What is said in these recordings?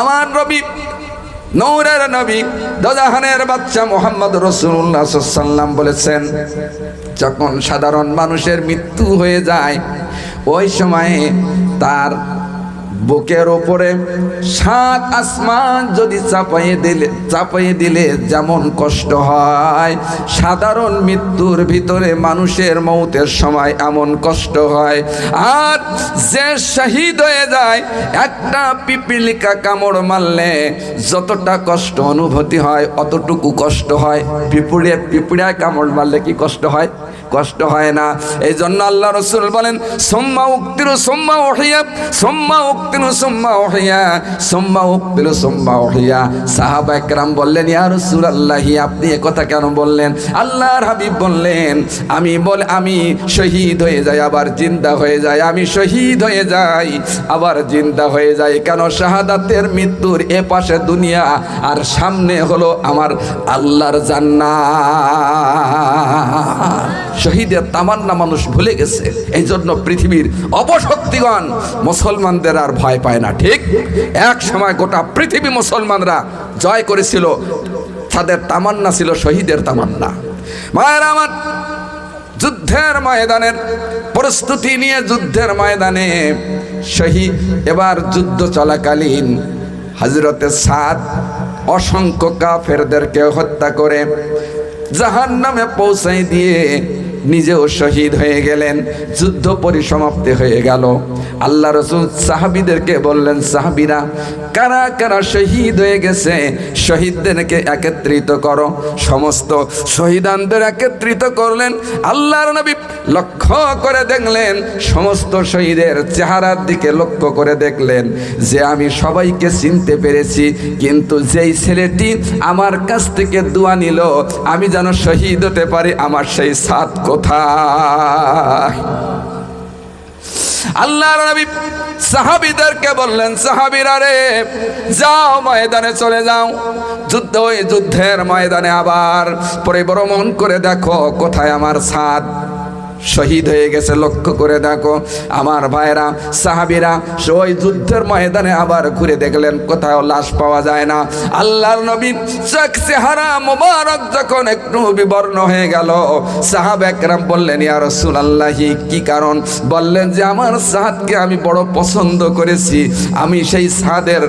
আমার রবি, নৌরের নবী, দজাহানের বাচ্চা মোহাম্মদ রসুল্লাহ সাল্লাম বলেছেন, যখন সাধারণ মানুষের মৃত্যু হয়ে যায়, ওই সময়ে তার বুকের ওপরে সাত আসমান যদি চাপাইয়ে দিলে চাপাইয়ে দিলে যেমন কষ্ট হয়। সাধারণ মৃত্যুর ভিতরে মানুষের মৌতের সময় এমন কষ্ট হয়। আর যে শহীদ হয়ে যায়, একটা পিপিলিকা কামড় মারলে যতটা কষ্ট অনুভূতি হয়, অতটুকু কষ্ট হয়। পিপুড়ে পিপুড়ায় কামড় মারলে কি কষ্ট হয়? কষ্ট হয় না। এই জন্য আল্লাহ রসুল বলেন, সোম্মা উক্তিরু সোম্মা ওহিয়া সোম্মা উক্তিরু সোম্মা ওহিয়া সোম্মা উক্তিরু সোম্মা ওহিয়া সাহাবা একরাম বললেন, ইয়া রসুল আল্লাহি আপনি এ কথা কেন বললেন? আল্লাহর হাবিব বললেন, আমি বল, আমি শহীদ হয়ে যাই, আবার জিন্দা হয়ে যাই, আমি শহীদ হয়ে যাই, আবার জিন্দা হয়ে যাই। কেন শাহাদাতের মৃত্যুর এ পাশে দুনিয়া, আর সামনে হলো আমার আল্লাহর জান্নাত। শহীদের তামান্না মানুষ ভুলে গেছে। এই জন্য পৃথিবীর অপশক্তিগণ মুসলমানদের আর ভয় পায় না, ঠিক? এক সময় গোটা পৃথিবী মুসলমানরা জয় করেছিল, তাদের তামান্না ছিল শহীদের তামান্না। মায়ের আমার, যুদ্ধের ময়দানের প্রস্তুতি নিয়ে যুদ্ধের ময়দানে শহীদ, এবার যুদ্ধ চলাকালীন হজরতে সাদ অসংখ্য কাফেরদেরকে হত্যা করে জাহান নামে পৌঁছাই দিয়ে নিজেও শহীদ হয়ে গেলেন, যুদ্ধ পরিসমাপ্তি হয়ে গেল। আল্লাহ রসুল সাহাবিদেরকে বললেন, সাহাবিরা, কারা কারা শহীদ হয়ে গেছে, শহীদদেরকে একত্রিত করো। সমস্ত শহীদানদের একত্রিত করলেন, আল্লাহর নবী লক্ষ্য করে দেখলেন, সমস্ত শহীদের চেহারার দিকে লক্ষ্য করে দেখলেন যে আমি সবাইকে চিনতে পেরেছি, কিন্তু যেই ছেলেটি আমার কাছ থেকে দোয়া নিল, আমি যেন শহীদ হতে পারি, আমার সেই সাত কোথায়? আল্লাহ নবী সাহাবিদেরকে বললেন, সাহাবিরা রে, যাও ময়দানে চলে যাও। যুদ্ধ ওই যুদ্ধের ময়দানে আবার পরিভ্রমণ করে দেখো কোথায় আমার সাদ শহীদ হয়ে গেছে, লক্ষ্য করে দেখো। আমার ভাইরা, সাহাবিরা ওই যুদ্ধের ময়দানে আবার ঘুরে দেখলেন, কোথাও লাশ পাওয়া যায় না। আল্লাহর নবী চোখ চেহারা মোবারক যখন একটু বিবর্ণ হয়ে গেল, সাহাব একরাম বললেন, ইয়া রসুল আল্লাহি কি কারণ? বললেন যে, আমার সাদকে আমি বড় পছন্দ করেছি। আমি সেই সাদের,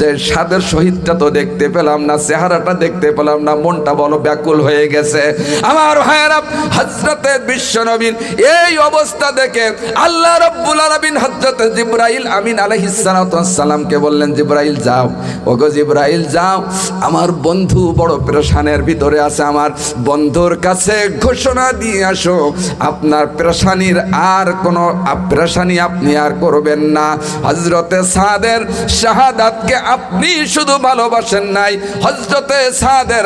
যে সাদের শহীদটা তো দেখতে পেলাম না, চেহারাটা দেখতে পেলাম না, মনটা বলো ব্যাকুল হয়ে গেছে। আমার ভাইয়েরা হজরতে বিশ্ব নবীন এই অবস্থা দেখে আল্লাহ রব্বুল আলামিন হযরত জিবরাইল আমিন আলাইহিস সালাতু সালামকে বললেন, জিবরাইল, যাও। ওগো জিবরাইল, যাও। আমার বন্ধু বড় পেরেশানের ভিতরে আছে, আমার বন্ধুর কাছে ঘোষণা দিয়ে আসো। আপনার পেরেশানির আর কোনো প্রেশানি আপনি আর করবেন না। হজরতে সাদের শাহাদাতকে আপনি শুধু ভালোবাসেন নাই। হজরতে সাদের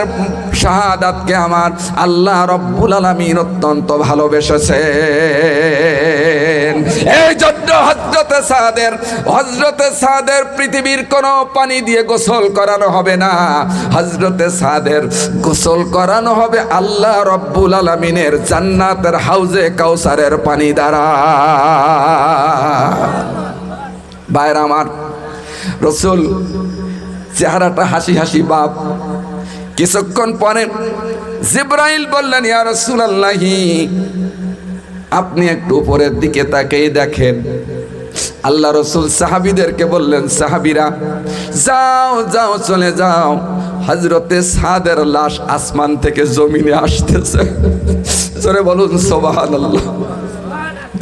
শাহাদাতকে আমার আল্লাহ রব্বুল আলামিন অত্যন্ত ভালোবেসেছেন এই জন্য হজরতে সাদের হজরতে সাদের পৃথিবীর কোনো পানি দিয়ে গোসল করানো হবে না। হজরতে সাদের গোসল করানো হবে আল্লাহ রব্বুল আলমিনের জান্নাতের হাউজে কাউসারের পানি দ্বারা। বাইর আমার, রসুল, চেহারাটা হাসি হাসি বাপ। কিছুক্ষণ পরে জিব্রাইল বললেন, ইয়া রসুল আল্লাহি আপনি একটু উপরের দিকে তাকিয়ে দেখেন। আল্লাহ রসুল সাহাবিদেরকে বললেন, সাহাবিরা, যাও যাও, চলে যাও। হজরতে সাদের লাশ আসমান থেকে জমিনে আসতেছে। চলে বলুন সোবাহান আল্লাহ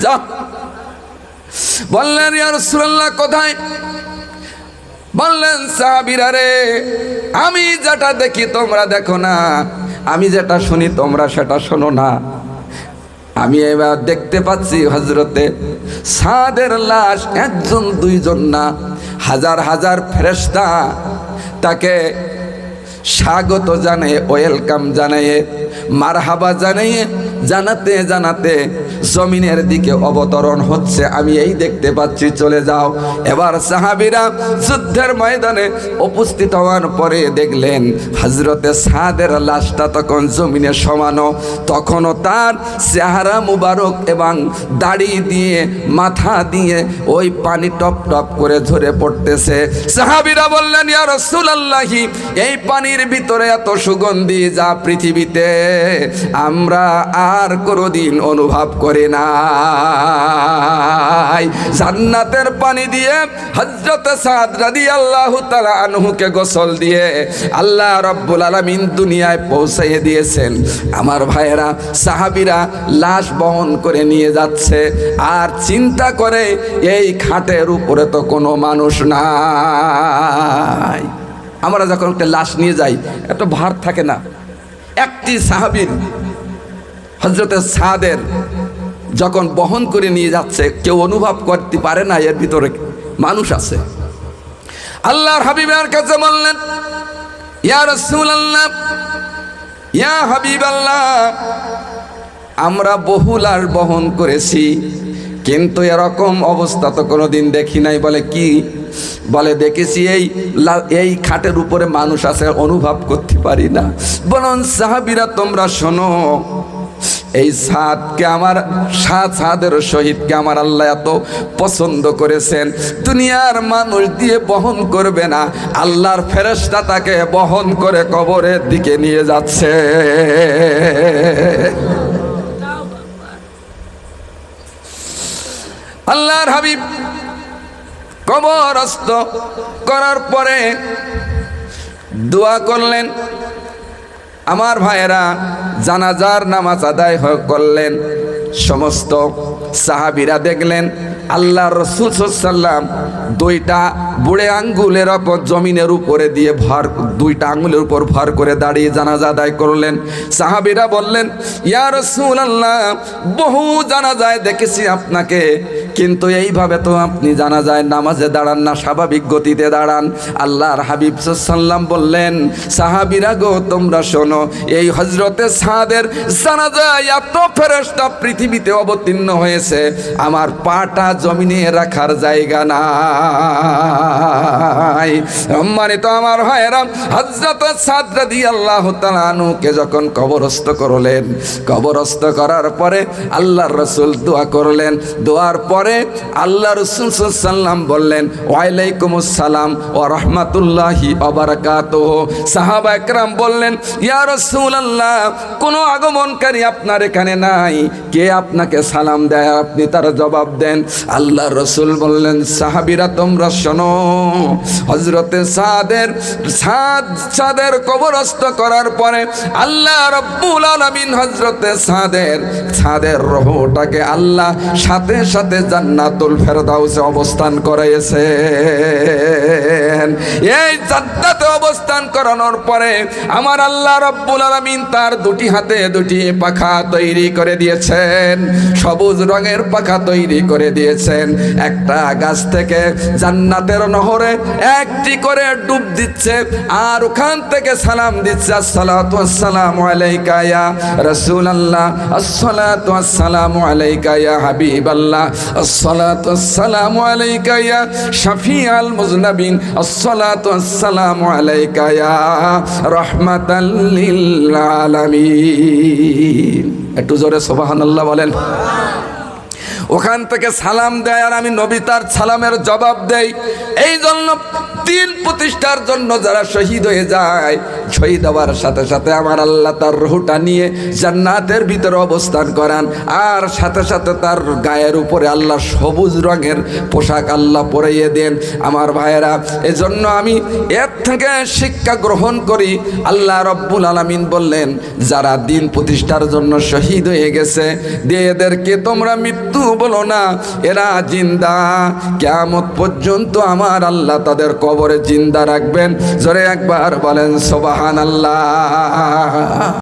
যা বললেন, ইয়া রসুল্লাহ কোথায়? বললেন, সাহাবিরা রে, আমি যেটা দেখি তোমরা দেখো না, আমি যেটা শুনি তোমরা সেটা শোনো না। আমি এবার দেখতে পাচ্ছি হজরতে সাদের লাশ একজন, দুইজন না, হাজার হাজার ফেরেস্তা তাকে স্বাগত জানে ওয়েলকাম জানাইয়ে মারহাবা জানাইয়ে জানাতে জানাতে জমিনের দিকে অবতরণ হচ্ছে। আমি এই দেখতে পাচ্ছি, চলে যাও। এবার সাহাবিরা যুদ্ধের ময়দানে উপস্থিত হওয়ার পরে দেখলেন হজরতে সাদের লাশটা তখন জমিনে সমানো। তখনও তার চেহারা মুবারক এবং দাড়ি দিয়ে, মাথা দিয়ে ওই পানি টপ টপ করে ঝরে পড়তেছে। সাহাবিরা বললেন, ইয়া রাসূলুল্লাহি, এই পানির ভিতরে এত সুগন্ধি যা পৃথিবীতে? আমরা আর কোনোদিন অনুভব করে নাই। জান্নাতের পানি দিয়ে হযরত সাদ রাদিয়াল্লাহু তাআলা আনহুকে গোসল দিয়ে আল্লাহ রাব্বুল আলামিন দুনিয়ায় পৌঁছাইয়ে দিয়েছেন। আমার ভাইয়েরা, সাহাবীরা লাশ বহন করে নিয়ে যাচ্ছে। আর চিন্তা করে এই খাটের উপরে তো কোনো মানুষ নাই। আমরা যখন একটা লাশ নিয়ে যাই একটা ভার থাকে না। একটি সাহাবীর হজরতে সাদের যখন বহন করে নিয়ে যাচ্ছে, কেউ অনুভব করতে পারে না, এর ভিতরে মানুষ আছে। আল্লাহর হাবিবের কাছে বললেন, ইয়া রাসূলুল্লাহ, ইয়া হাবিবাল্লাহ, আমরা বহু লাশ বহন করেছি, কিন্তু এরকম অবস্থা তো কোনোদিন দেখি নাই। বলে কি? বলে, দেখেছি এই এই খাটের উপরে মানুষ আছে, অনুভব করতে পারি না। বলুন সাহাবিরা, তোমরা শোনো এই সাদকে আমার সাত সাদের শহীদকে আমার আল্লাহ এত পছন্দ করেছেন। দুনিয়ার মানুষ দিয়ে বহন করবে না, আল্লাহর ফেরেশতা তাকে বহন করে কবরের দিকে নিয়ে যাচ্ছে। আল্লাহর হাবিব কবরস্থ করার পরে দোয়া করলেন আমার ভাইয়েরা জানাজার নামাজ আদায় করলেন। সমস্ত সাহাবিরা দেখলেন আল্লাহ রসুল সাল্লাম দুইটা বুড়ে আঙ্গুলের ওপর জমিনের উপরে দিয়ে ভর, দুইটা আঙ্গুলের উপর ভর করে দাঁড়িয়ে জানাজা আদায় করলেন। সাহাবিরা বললেন, ইয়া রসুল আল্লাহ বহু জানাজায় দেখেছি আপনাকে, কিন্তু এইভাবে তো আপনি জানা যায় নামাজে দাঁড়ান না, স্বাভাবিক গতিতে দাঁড়ান। আল্লাহর হাবিব সাল্লাম বললেন, সাহাবিরা গো, তোমরা শোনো, এই হজরতে সাদের জানাজায় এত ফেরেশতা পৃথিবীতে অবতীর্ণ হয়েছে, আমার পাটা জমিনে রাখার জায়গা নাই। সম্মানিত আমার ভাইয়েরা হজরত সাদ আল্লাহ তালানুকে যখন কবরস্থ করলেন, কবরস্থ করার পরে আল্লাহর রসুল দোয়া করলেন। দোয়ার পরে আল্লাহ রসুল সাল্লাম বললেন ওয়ালাইকুম আসসালাম ও রহমাতুল্লাহি অবরাকাত সাহাবা একরাম বললেন, ইয়া রসুল আল্লাহ কোনো আগমনকারী আপনার এখানে নাই। কে আপনাকে সালাম দেয়? আপনি তার জবাব দেন। আল্লাহ রসুল বললেন, সাহাবিরা, তোমরা শোনো হজরতে সাদের, সাদ, সাদের কবরস্থ করার পরে আল্লাহ রব্বুল আলামিন হজরতে সাদের সাদের রহটাকে আল্লাহ সাথে সাথে জান্নাতুল ফেরদাউসে অবস্থান করাইয়েছেন। এই জান্নাতে অবস্থান করানোর পরে আমার আল্লাহ রব্বুল আলামিন তার দুটি হাতে দুটি পাখা তৈরি করে দিয়েছেন। সবুজ রঙের পাখা তৈরি করে দিয়েছেন। একটা গাছ থেকে জান্নাতের নহরে একটি করে ডুব দিচ্ছে আর ওখান থেকে সালাম দিচ্ছে আসসালামু আলাইকা ইয়া রাসূলুল্লাহ, আসসালাতু আসসালামু আলাইকা ইয়া হাবিবাল্লাহ, আসসালাতু আসসালামু আলাইকা শাফিআল মুজনাবিন, আসসালাতু আসসালামু আলাইকা রাহমাতাল লিল আলামিন। একটু জোরে সুবহানাল্লাহ বলেন। ওখান থেকে সালাম দেয় আর আমি নবী তার সালামের জবাব দেই। এই জন্য দিন প্রতিষ্ঠার জন্য যারা শহীদ হয়ে যায়, শহীদ হওয়ার সাথে সাথে আমার আল্লাহ তার রহুটা নিয়ে জান্নাতের ভিতরে অবস্থান করান। আর সাথে সাথে তার গায়ের উপরে আল্লাহ সবুজ রঙের পোশাক আল্লাহ পরাইয়ে দেন। আমার ভাইয়েরা, এজন্য আমি এর থেকে শিক্ষা গ্রহণ করি। আল্লাহ রব্বুল আলামিন বললেন, যারা দিন প্রতিষ্ঠার জন্য শহীদ হয়ে গেছে দিয়ে এদেরকে তোমরা মৃত্যু বলো না, এরা জিন্দা। কেমত পর্যন্ত আমার আল্লাহ তাদের কবরে জিন্দা রাখবেন। জোরে একবার বলেন সোবাহান আল্লাহ